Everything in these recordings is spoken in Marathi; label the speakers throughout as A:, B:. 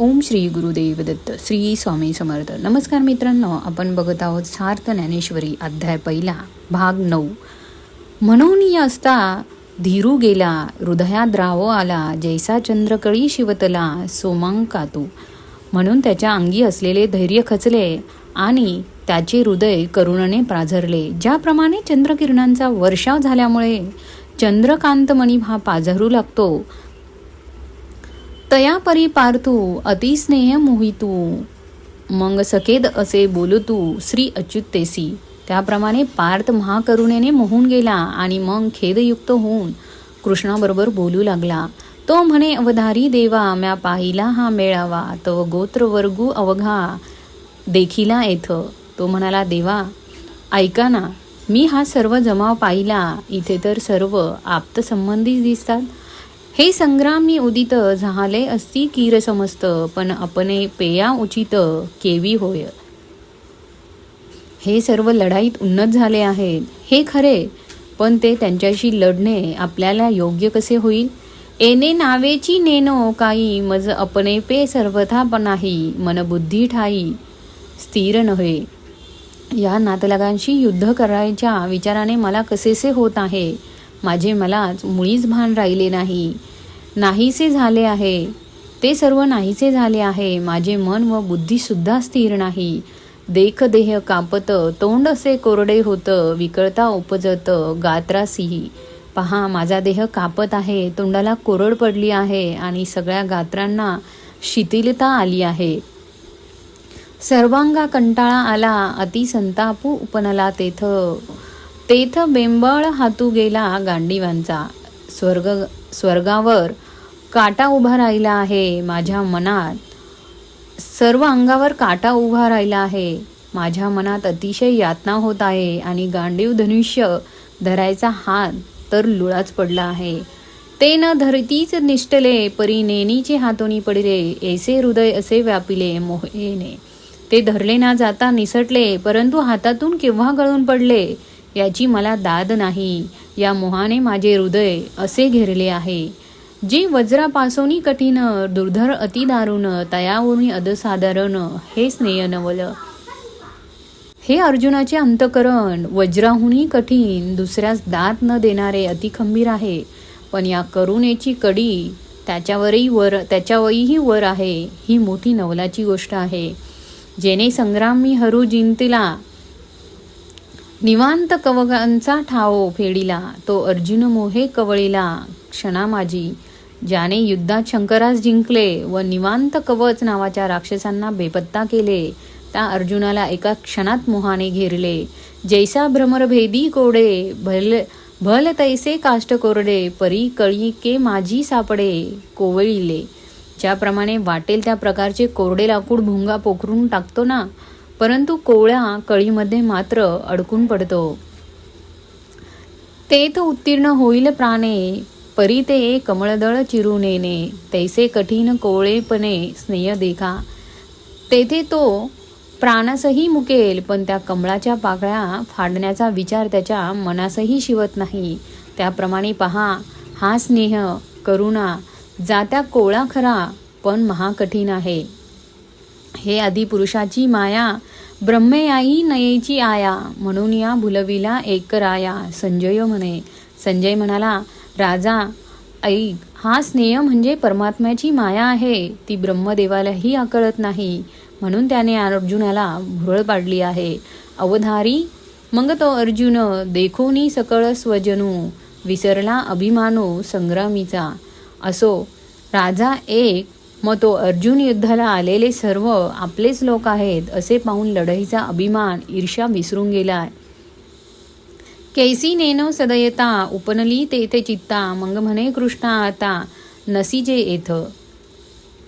A: ओम श्री गुरुदेव दत्त श्री स्वामी समर्थ. नमस्कार मित्रांनो आपण बघत आहोत सार्थ ज्ञानेश्वरी अध्याय पहिला भाग नऊ. म्हणून या असता धीरू गेला हृदयात राव आला जैसा चंद्रकळी शिवतला सोमांकातू म्हणून त्याच्या अंगी असलेले धैर्य खचले आणि त्याचे हृदय करुणाने प्राझरले. ज्याप्रमाणे चंद्रकिरणांचा वर्षाव झाल्यामुळे चंद्रकांतमणी हा पाझरू लागतो. तया परी पार्थू अतिस्नेह मोहितू. मग सकेद असे बोलतू श्री अच्युतेसी. त्याप्रमाणे पार्थ महाकरुणेने मोहून गेला आणि मग खेदयुक्त होऊन कृष्णाबरोबर बोलू लागला. तो म्हणे अवधारी देवा म्या पाहिला हा मेळावा तव गोत्र वर्गू अवघा देखिला येथ. तो म्हणाला देवा ऐका ना मी हा सर्व जमाव पाहिला इथे तर सर्व आप्तसंबंधी दिसतात. हे संग्राम मी उदित झाले असती कीर समस्त पण अपने पेया उचित केवी होय. हे सर्व लढाईत उन्नत झाले आहेत. हे खरे पण ते त्यांच्याशी लढणे आपल्याला योग्य कसे होईल? एने नावेची नेनो काही मज अपने पे सर्वथा पणाही मन बुद्धी ठाई स्थिर नव्हे. या नातलगांशी युद्ध करायच्या विचाराने मला कसेसे होत आहे? माझे मलाच मुळीच भान राहिले नाही. नाहीसे झाले आहे. ते सर्व नाहीसे झाले आहे. माझे मन व बुद्धीसुद्धा स्थिर नाही. देख देह कापत तोंड असे कोरडे होतं विकळता उपजत गात्रासीही. पहा माझा देह कापत आहे तोंडाला कोरड पडली आहे आणि सगळ्या गात्रांना शिथिलता आली आहे. सर्वांगा कंटाळा आला अति संतापू उपनला तेथ. तेथ बेंबळ हातू गेला गांडीवांचा. स्वर्ग स्वर्गावर काटा उभा राहिला आहे माझ्या मनात. सर्व अंगावर काटा उभा राहिला आहे. माझ्या मनात अतिशय यातना होत आहे आणि गांडीव धनुष्य धरायचा हात तर लुळाच पडला आहे. ते न धरतीच निष्ठले परी नेनीचे हातोनी पडले ऐसे हृदय असे व्यापिले मोहेने. ते धरले ना जाता निसटले परंतु हातातून केव्हा गळून पडले याची मला दाद नाही. या मोहाने माझे हृदय असे घेरले आहे. जी वज्रापासोनी कठीण दुर्धर अतिदारुण तयावरून अदसाधारण हे स्नेह नवल. हे अर्जुनाचे अंतकरण वज्राहूनही कठीण दुसऱ्यास दात न देणारे अतिखंबीर आहे. पण या करुणेची कडी त्याच्यावरही वर त्याच्यावरही वर आहे ही मोठी नवलाची गोष्ट आहे. जेने संग्राम मी हरू जिंतीला निवांत कवकांचा ठाव फेडिला तो अर्जुन मोहे कवळीला क्षणा माझी ज्याने युद्धात शंकरास जिंकले व निवांत कवच नावाच्या राक्षसांना बेपत्ता केले त्या अर्जुनाला एका क्षणात मोहाने घेरले. जैसा भ्रमरभेदी कोडे भल भल तैसे काष्ट कोरडे परी कळी के माझी सापडे कोवळीले. ज्याप्रमाणे वाटेल त्या प्रकारचे कोरडे लाकूड भुंगा पोखरून टाकतो ना परंतु कोवळ्या कळीमध्ये मात्र अडकून पडतो. तेथ उत्तीर्ण होईल प्राणे परी ते कमळदळ चिरून येणे तैसे कठीण कोवळेपणे स्नेह देखा. तेथे तो प्राणासही मुकेल पण त्या कमळाच्या पाकळ्या फाडण्याचा विचार त्याच्या मनासही शिवत नाही. त्याप्रमाणे पहा हा स्नेह करुणा जात्या कोळा खरा पण महाकठीण आहे. हे आदिपुरुषाची माया ब्रह्मयाई नयेची आया म्हणून या भुलवीला एकराया संजय म्हणे. संजय म्हणाला राजा ऐक हा स्नेह म्हणजे परमात्म्याची माया आहे. ती ब्रह्मदेवालाही आकळत नाही. म्हणून त्याने अर्जुनाला भुरळ पाडली आहे. अवधारी मग तो अर्जुन देखोनी सकळ स्वजनू विसरला अभिमानो संग्रामीचा. असो राजा एक मग तो अर्जुन युद्धाला आलेले सर्व आपलेच लोक आहेत असे पाहून लढाईचा अभिमान ईर्ष्या विसरून गेला आहे नेनो सदयता उपनली तेथे चित्ता मग म्हणे कृष्णा आता नसीजे येथ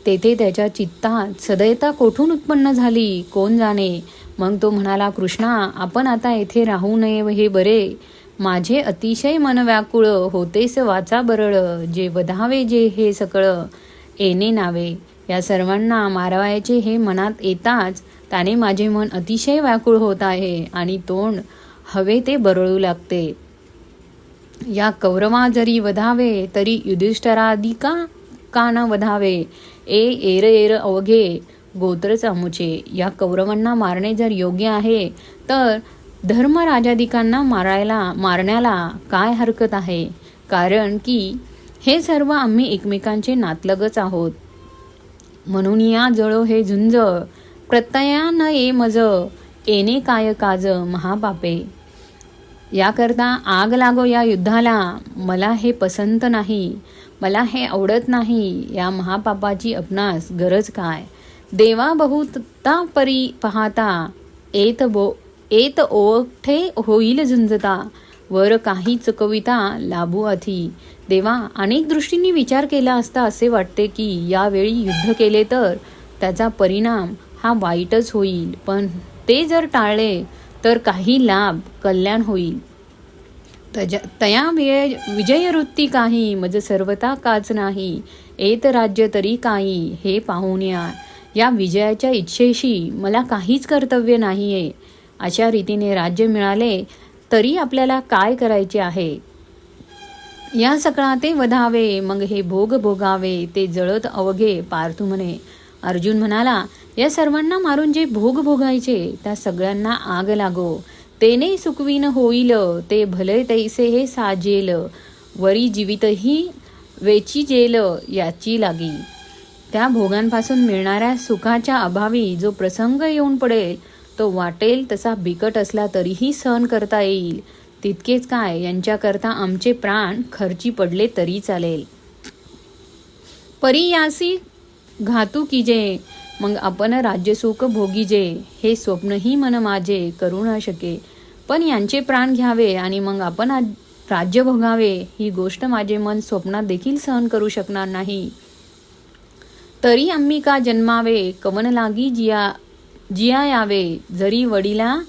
A: तेथे त्याच्या चित्तात सदयता कोठून उत्पन्न झाली कोण जाणे? मग तो म्हणाला कृष्णा आपण आता येथे राहू नये हे बरे. माझे अतिशय मन व्याकुळ होतेस वाचा बरळ जे वधावे जे हे सकळ येणे नावे. या सर्वांना मारवायचे हे मनात येताच त्याने माझे मन अतिशय व्याकुळ होत आहे आणि तोंड हवे ते बरळू लागते. या कौरवा जरी वधावे तरी युधिष्ठरादी का न वधावे? ए एर एर अवघे गोत्र अमुचे या कौरवांना मारणे जर योग्य आहे तर धर्मराजाधिकांना मारायला मारण्याला काय हरकत आहे? कारण की हे सर्व आम्ही एकमेकांचे नातलगच आहोत. म्हणून या जळो हे झुंज प्रत्यया न ये मज येणे काय काज महापापे. याकरता आग लागो या युद्धाला. मला हे पसंत नाही. मला हे आवडत नाही. या महापापाची आपणास गरज काय? देवा बहुता परी पाहता. एत बो एत ओठे होईल झुंजता. वर काही चुकविता लाभू अथी देवा अनेक दृष्टींनी विचार केला असता असे वाटते की यावेळी युद्ध केले तर त्याचा परिणाम हा वाईटच होईल. पण ते जर टाळले तर काही लाभ कल्याण होईल. तजा तया विजय विजयवृत्ती काही मज सर्वता काच नाही एत राज्य तरी काही हे पाहून या. विजयाच्या इच्छेशी मला काहीच कर्तव्य नाही आहे अशा रीतीने राज्य मिळाले तरी आपल्याला काय करायचे आहे? या सकळा ते वधावे मग हे भोग भोगावे ते जळत अवघे पार्थू म्हणे. अर्जुन म्हणाला या सर्वांना मारून जे भोग भोगायचे त्या सगळ्यांना आग लागो. तेने सुखवीन होईल ते भले तैसे हे साजेल. वरी जीवितही वेची जेल याची लागी. त्या भोगांपासून मिळणाऱ्या सुखाच्या अभावी जो प्रसंग येऊन पडेल तो वाटेल तसा बिकट असला तरीही सहन करता येईल. तितकेच काय यांच्याकरता आमचे प्राण खर्ची पडले तरी चालेल. परियासी घातू कीजे मग आपण राज्यसुख भोगीजे हे स्वप्नही मन माझे करू न शके. पण यांचे प्राण घ्यावे आणि मग आपण आज राज्य भोगावे ही गोष्ट माझे मन स्वप्नात देखील सहन करू शकणार नाही. तरी आम्ही का जन्मावे? कवन लागी जिया जिया यावे जरी वडिला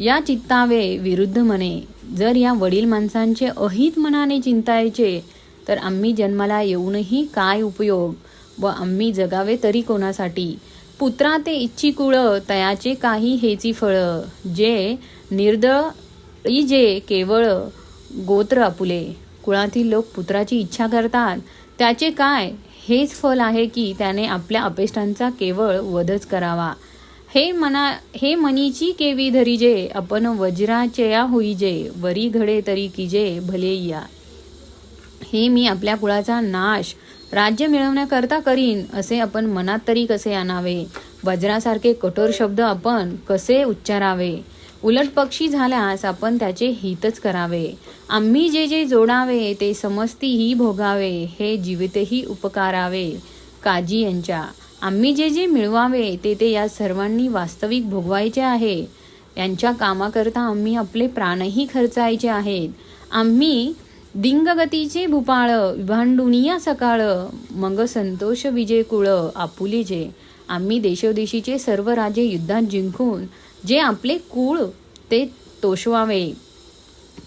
A: या चित्तावे विरुद्ध म्हणे जर या वडील माणसांचे अहित मनाने चिंतायचे तर आम्ही जन्माला येऊनही काय उपयोग? व आम्ही जगावे तरी कोणासाठी? पुत्रा ते इच्छी कुळ तयाचे काही हेची फळ. जे निर्दळी जे केवळ गोत्र आपुले. कुळातील लोक पुत्राची इच्छा करतात. त्याचे काय? हेच फल आहे की त्याने आपल्या अपेष्टांचा केवळ वधच करावा. हे मना हे मनीची केवी धरीजे आपण वज्राचया होईजे वरी घडे तरी किजे भले या. हे मी आपल्या कुळाचा नाश राज्य मिळवण्याकरता करीन असे आपण मनात तरी कसे आणावे? वज्रासारखे कठोर शब्द आपण कसे उच्चारावे? उलट पक्षी झाल्यास आपण त्याचे हितच करावे. आम्ही जे जे जोडावे ते समस्तीही भोगावे हे जीवितही उपकारावे. काजी यांच्या आम्ही जे जे मिळवावे ते ते या सर्वांनी वास्तविक भोगवायचे आहे. यांच्या कामाकरता आम्ही आपले प्राणही खर्चायचे आहेत. आम्ही दिंगगतीचे भूपाळ विभांडुनिया सकाळ मग संतोष विजय कुळ आपुलीचे आम्ही देशोदेशीचे सर्व राजे युद्धात जिंकून जे आपले कुळ ते तोषवावे.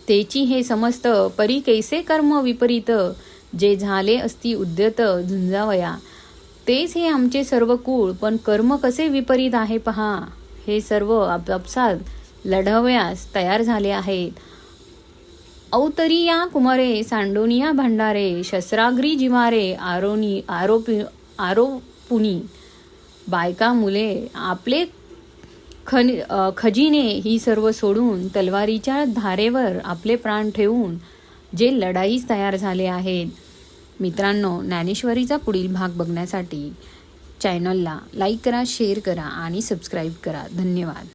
A: तेची हे समस्त परी कैसे कर्म विपरीत जे झाले असती उद्यत झुंजावया. तेच हे आमचे सर्व कुळ पण कर्म कसे विपरीत आहे पहा. हे सर्व आपापसात लढवयास तयार झाले आहेत. औतरिया कुमारे सांडोनिया भांडारे शस्त्राग्री जिवारे आरोनी आरोपी आरोपुनी बायका मुले आपले खन खजिने ही सर्व सोडून तलवारीच्या धारेवर आपले प्राण ठेवून जे लढाईस तयार झाले आहेत. मित्रांनो ज्ञानेश्वरीचा पुढील भाग बघण्यासाठी चॅनलला लाईक करा शेअर करा आणि सबस्क्राईब करा. धन्यवाद.